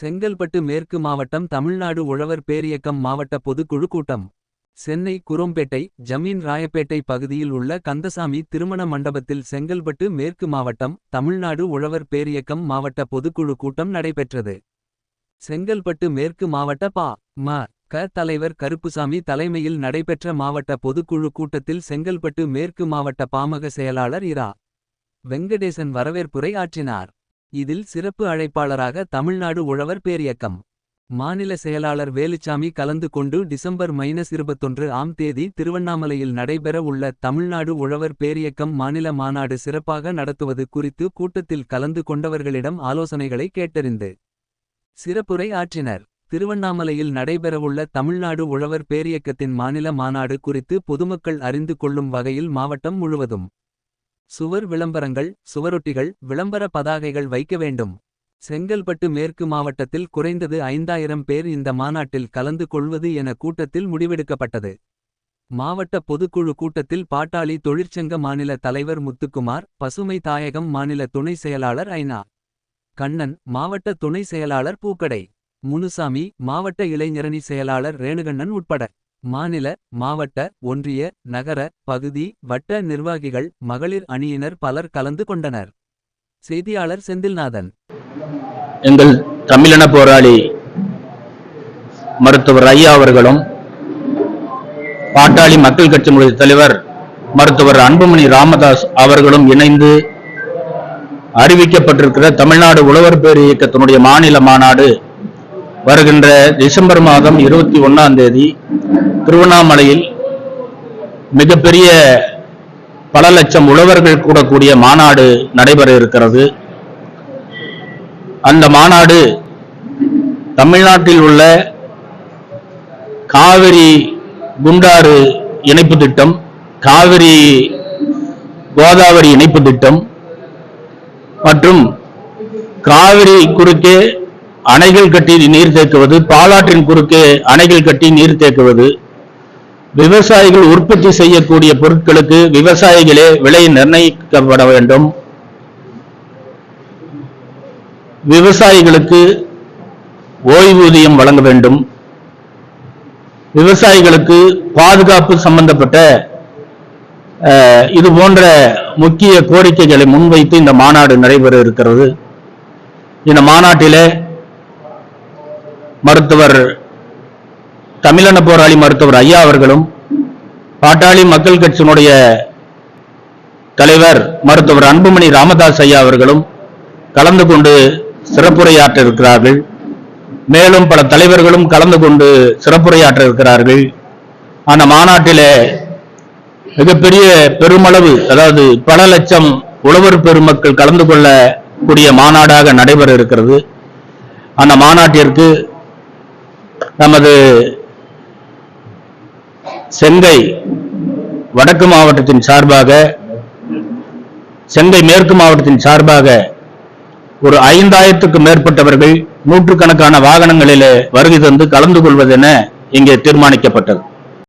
செங்கல்பட்டு மேற்கு மாவட்டம் தமிழ்நாடு உழவர் பேரியக்கம் மாவட்ட பொதுக்குழு கூட்டம். சென்னை குரோம்பேட்டை ஜமீன் ராயப்பேட்டை பகுதியில் உள்ள கந்தசாமி திருமண மண்டபத்தில் செங்கல்பட்டு மேற்கு மாவட்டம் தமிழ்நாடு உழவர் பேரியக்கம் மாவட்ட பொதுக்குழு கூட்டம் நடைபெற்றது. செங்கல்பட்டு மேற்கு மாவட்ட பா. ம. க. தலைவர் கருப்புசாமி தலைமையில் நடைபெற்ற மாவட்ட பொதுக்குழு கூட்டத்தில் செங்கல்பட்டு மேற்கு மாவட்ட பாமக செயலாளர் இரா. வெங்கடேசன் வரவேற்புரை ஆற்றினார். இதில் சிறப்பு அழைப்பாளராக தமிழ்நாடு உழவர் பேரியக்கம். மாநில செயலாளர் வேலுச்சாமி கலந்து கொண்டு டிசம்பர் மைனஸ் இருபத்தொன்று ஆம் தேதி திருவண்ணாமலையில் நடைபெற உள்ள தமிழ்நாடு உழவர் பேரியக்கம் மாநில மாநாடு சிறப்பாக நடத்துவது குறித்து கூட்டத்தில் கலந்து கொண்டவர்களிடம் ஆலோசனைகளை கேட்டறிந்து சிறப்புரை ஆற்றினர். திருவண்ணாமலையில் நடைபெறவுள்ள தமிழ்நாடு உழவர் பேரியக்கத்தின் மாநில மாநாடு குறித்து பொதுமக்கள் அறிந்து கொள்ளும் வகையில் மாவட்டம் முழுவதும் சுவர் விளம்பரங்கள் சுவரொட்டிகள் விளம்பர பதாகைகள் வைக்க வேண்டும். செங்கல்பட்டு மேற்கு மாவட்டத்தில் குறைந்தது ஐந்தாயிரம் பேர் இந்த மாநாட்டில் கலந்து கொள்வது என கூட்டத்தில் முடிவெடுக்கப்பட்டது. மாவட்ட பொதுக்குழு கூட்டத்தில் பாட்டாளி தொழிற்சங்க மாநில தலைவர் முத்துக்குமார் பசுமை தாயகம் மாநில துணை செயலாளர் ஐநா கண்ணன் மாவட்ட துணை செயலாளர் பூக்கடை முனுசாமி மாவட்ட இளைஞரணி செயலாளர் ரேணுகண்ணன் உட்பட. மாநில மாவட்ட ஒன்றிய நகர பகுதி வட்ட நிர்வாகிகள் மகளிர் அணியினர் பலர் கலந்து கொண்டனர். செய்தியாளர் செந்தில்நாதன். எங்கள் தமிழின போராளி மருத்துவர் ஐயா அவர்களும் பாட்டாளி மக்கள் கட்சி கட்சியினுடைய தலைவர் மருத்துவர் அன்புமணி ராமதாஸ் அவர்களும் இணைந்து அறிவிக்கப்பட்டிருக்கிற தமிழ்நாடு உழவர் பேர் இயக்கத்தினுடைய மாநில மாநாடு வருகின்ற டிசம்பர் மாதம் இருபத்தி ஒன்னாம் தேதி திருவண்ணாமலையில் மிகப்பெரிய பல லட்சம் உழவர்கள் கூடக்கூடிய மாநாடு நடைபெற இருக்கிறது. அந்த மாநாடு தமிழ்நாட்டில் உள்ள காவிரி குண்டாறு இணைப்பு திட்டம் காவிரி கோதாவரி இணைப்பு திட்டம் மற்றும் காவிரி குறுக்கே அணைகள் கட்டி நீர் தேக்குவது பாலாற்றின் குறுக்கே அணைகள் கட்டி நீர் தேக்குவது விவசாயிகள் உற்பத்தி செய்யக்கூடிய பொருட்களுக்கு விவசாயிகளே விலை நிர்ணயிக்கப்பட வேண்டும். விவசாயிகளுக்கு ஓய்வூதியம் வழங்க வேண்டும். விவசாயிகளுக்கு பாதுகாப்பு சம்பந்தப்பட்ட இது போன்ற முக்கிய கோரிக்கைகளை முன்வைத்து இந்த மாநாடு நடைபெற இருக்கிறது. இந்த மாநாட்டிலே மருத்துவர் தமிழன போராளி மருத்துவர் ஐயா அவர்களும் பாட்டாளி மக்கள் கட்சியினுடைய தலைவர் மருத்துவர் அன்புமணி ராமதாஸ் ஐயா அவர்களும் கலந்து கொண்டு சிறப்புரையாற்ற இருக்கிறார்கள் மேலும் பல தலைவர்களும் கலந்து கொண்டு சிறப்புரையாற்ற இருக்கிறார்கள் அந்த மாநாட்டிலே மிகப்பெரிய பெருமளவு அதாவது பல லட்சம் உழவர் பெருமக்கள் கலந்து கொள்ளக்கூடிய மாநாடாக நடைபெற இருக்கிறது. அந்த மாநாட்டிற்கு நமது செங்கை வடக்கு மாவட்டத்தின் சார்பாக செங்கை மேற்கு மாவட்டத்தின் சார்பாக ஒரு ஐந்தாயிரத்துக்கும் மேற்பட்டவர்கள் நூற்றுக்கணக்கான வாகனங்களிலே வருகை தந்து கலந்து கொள்வதென இங்கே தீர்மானிக்கப்பட்டது.